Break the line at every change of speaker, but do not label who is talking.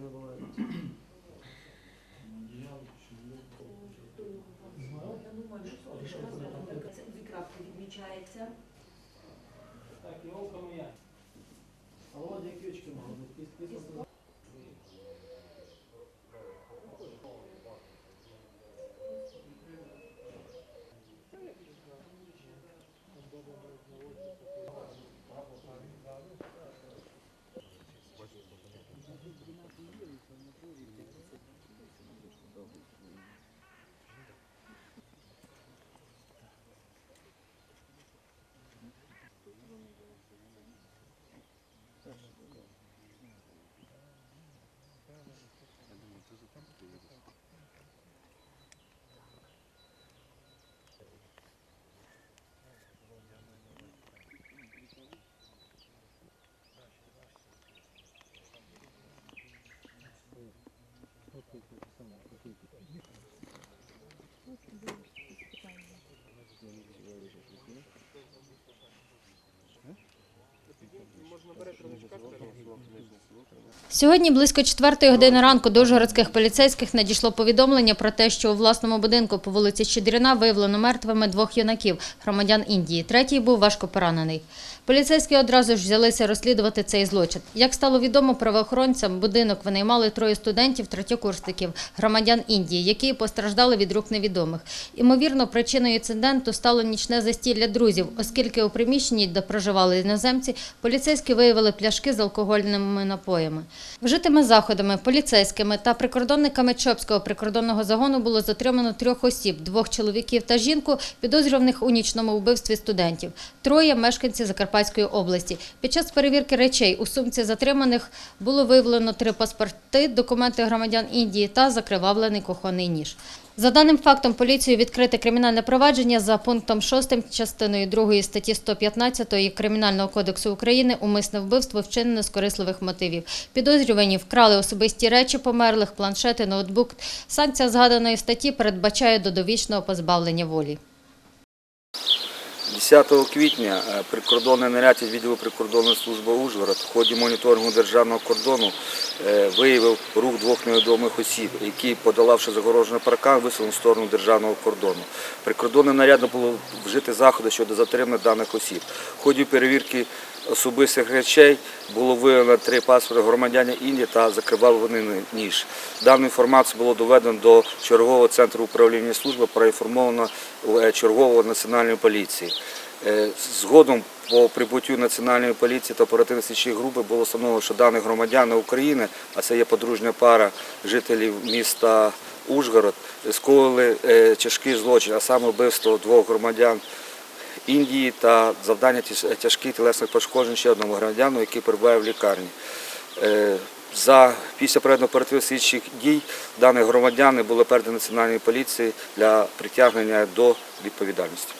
не буває.
Це Дві крапки відмічається.
Так, Іолка моя.
А Володя ключки очки
Сьогодні близько четвертої години ранку до ужгородських поліцейських надійшло повідомлення про те, що у власному будинку по вулиці Щедріна виявлено мертвими двох юнаків, громадян Індії. Третій був важко поранений. Поліцейські одразу ж взялися розслідувати цей злочин. Як стало відомо правоохоронцям, будинок винаймали троє студентів, третьокурсників, громадян Індії, які постраждали від рук невідомих. Імовірно, причиною інциденту стало нічне застілля друзів, оскільки у приміщенні, де проживали іноземці, поліцейські виявили пляшки з алкогольними напоями. Вжитими заходами поліцейськими та прикордонниками Чопського прикордонного загону було затримано трьох осіб: двох чоловіків та жінку, підозрюваних у нічному вбивстві студентів. Троє мешканці Закарпатської області. Під час перевірки речей у сумці затриманих було виявлено три паспорти, документи громадян Індії та закривавлений кухонний ніж. За даним фактом, поліцією відкрите кримінальне провадження за пунктом 6 частиною 2 статті 115 Кримінального кодексу України умисне вбивство вчинене з корисливих мотивів. Підозрювані вкрали особисті речі померлих, планшети, ноутбук. Санкція згаданої статті передбачає до довічного позбавлення волі.
10 квітня е, прикордонний наряд від відділу прикордонної служби Ужгород в ході моніторингу державного кордону е, виявив рух двох невідомих осіб, які, подолавши загорожений паркан, висунули в сторону державного кордону. Прикордонним нарядом було вжити заходи щодо затримання даних осіб. В ході перевірки особистих речей було виявлено три паспорти громадянина Індії та закривавлений ніж. Дану інформацію було доведено до чергового центру управління служби, проінформовано е, чергового національної поліції. Е, Згодом по прибуттю національної поліції та оперативної слідчої групи було встановлено, що дані громадяни України, а це є подружня пара жителів міста Ужгород, скоїли е, тяжкий злочин, а саме вбивство двох громадян Індії та завдання тяжких тілесних пошкоджень ще одному громадяну, який перебуває в лікарні. Е, після проведення оперативних слідчих дій дані громадяни були передані національній поліції для притягнення до відповідальності.